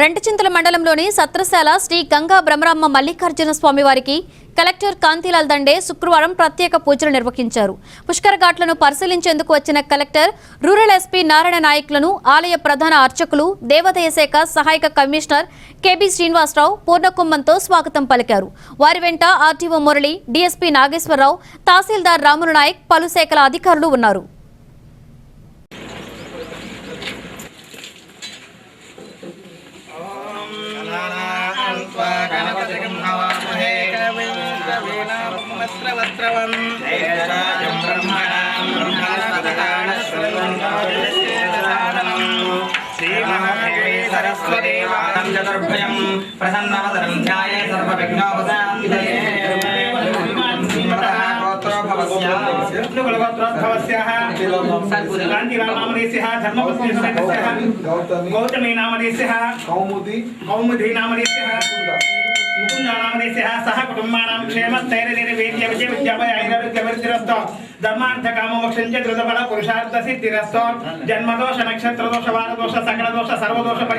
రెంటచింతల మండలంలోని సత్రశాల శ్రీ గంగా బ్రహ్మరామ్మ మల్లికార్జున స్వామి వారికి కలెక్టర్ కాంతిలాల్ దండే శుక్రవారం ప్రత్యేక పూజలు నిర్వహించారు. పుష్కర ఘాట్లను పరిశీలించేందుకు వచ్చిన కలెక్టర్ రూరల్ ఎస్పీ నారాయణ నాయక్లను ఆలయ ప్రధాన అర్చకులు దేవాదాయ శాఖ సహాయక కమిషనర్ కెబి శ్రీనివాసరావు పూర్ణకుంభంతో స్వాగతం పలికారు. వారి వెంట ఆర్టీఓ మురళి డీఎస్పీ నాగేశ్వరరావు తహసీల్దార్ రాములు నాయక్ పలు శాఖల అధికారులు ఉన్నారు. చతుర్భయం ప్రసన్నవదనం ధ్యాయే సర్వవిఘ్నోపశాంతయే. గౌతమి నామదేశ కౌముది కౌముది. నామదేశ ముకుంద నామదేశ సహ కుటుంబానాం క్షేమస్థైర్యనిర్వేద్య విజయ విద్యాభయ ఐరారోగ్యవృద్ధిరస్తో ధర్మార్థ కామోక్షం చ ధృతఫల పురుషార్థ సిద్ధిరస్తో. జన్మదోష నక్షత్ర దోష సకల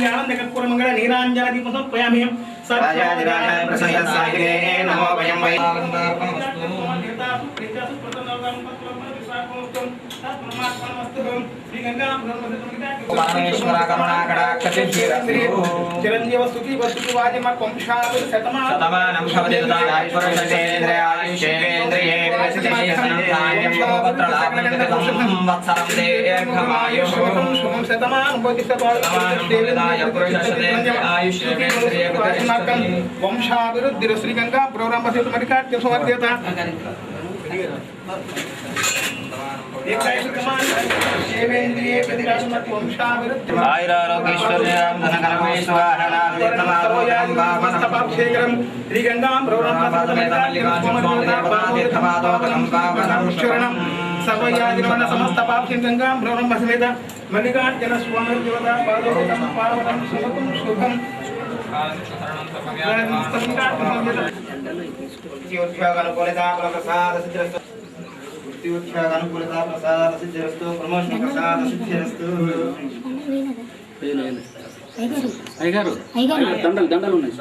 మౌనిక. మౌనిక మంగళ నీరాంజన దీపం సమర్పయామి చిరంజీవ స్థుతి వస్తుతి వాది మా వంశాలు శతమానం శతమానం భవతి తదాయుష్యేంద్రియేంద్రియే సంవత్సరం వంశాభివృద్ధి శ్రీగంగా ప్రోగ్రాం సేతు మరికార్య సమర్థ్యత వంశాభివృద్ధి సమస్త పాప్యం గంగాం బ్రహ్మ సమేత మల్లికార్జున స్వామి దేవత పాదోదకం పావనం శుభం శుభం ఉద్యోగానుకూలత ప్రసాద సిద్ధిరస్తు ప్రమోషన్ ప్రసాద సిద్ధిరస్తు అయ్యగారు దండలు దండలు ఉన్నాయి.